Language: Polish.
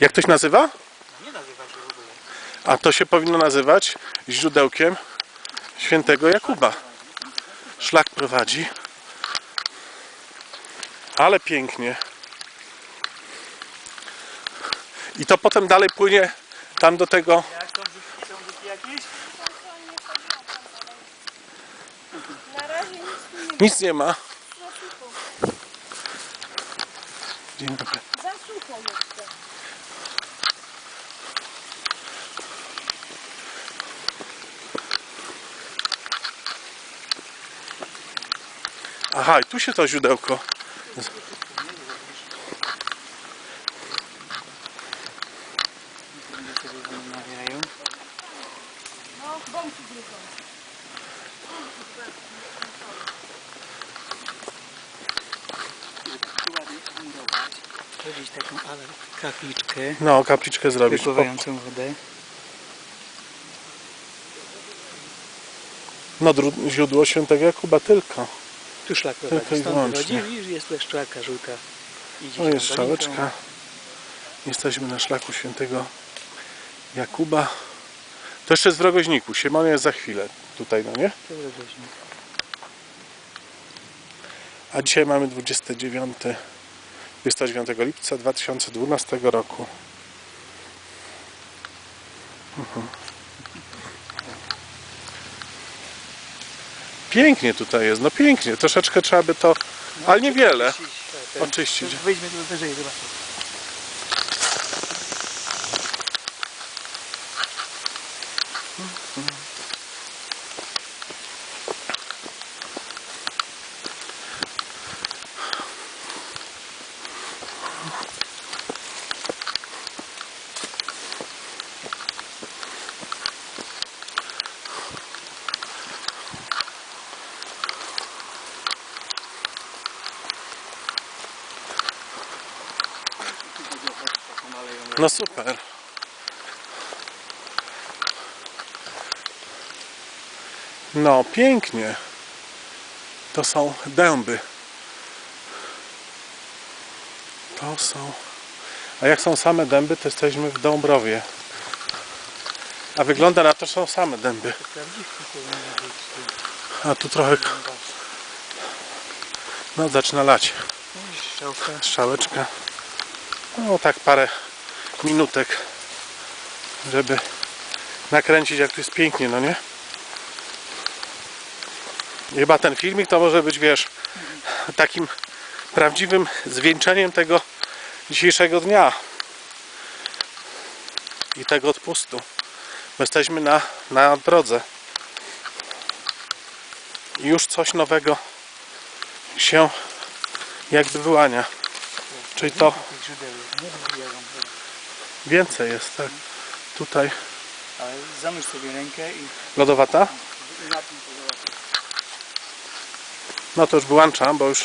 Jak to się nazywa? No nie nazywa się w ogóle. A to się powinno nazywać źródełkiem świętego Jakuba. Szlak prowadzi. Ale pięknie. I to potem dalej płynie tam do tego. Jak są rzutki, są rzutki jakieś? Na razie nic nie ma. Nic nie ma. Za sucho. Dzień dobry. Za sucho jeszcze. Aha, i tu się to źródełko. No. Zrobić taką ale kapliczkę No, kapliczkę zrobić. Wypływającą wodę. no, źródło świętego Jakuba tylko. Tu szlak Tylko i prowadzi. Stąd wyłącznie. wychodzi, widzisz, jest leszczaka żółta. Idzie się jest dolinką. Jesteśmy na szlaku świętego Jakuba. To jeszcze jest w Rogoźniku. Siemon jest za chwilę tutaj, no nie? To. A dzisiaj mamy 29, 29 lipca 2012 roku. Mhm. Pięknie tutaj jest, no pięknie. Troszeczkę trzeba by to, ale niewiele. Oczyścić, ten- Oczyścić. Wyjdźmy tu wyżej, zobacz. No super. No, pięknie. To są dęby. To są. A jak są same dęby, to jesteśmy w Dąbrowie. A wygląda na to, że są same dęby. A tu trochę. No, zaczyna lać. Strzałeczka. No, tak parę minutek, żeby nakręcić, jak tu jest pięknie, no nie? Chyba ten filmik to może być, wiesz, takim prawdziwym zwieńczeniem tego dzisiejszego dnia i tego odpustu. My jesteśmy na, na drodze i już coś nowego się jakby wyłania. Czyli to więcej jest, tak? Tutaj Ale zamyśl sobie rękę i, lodowata. No to już wyłączam, bo już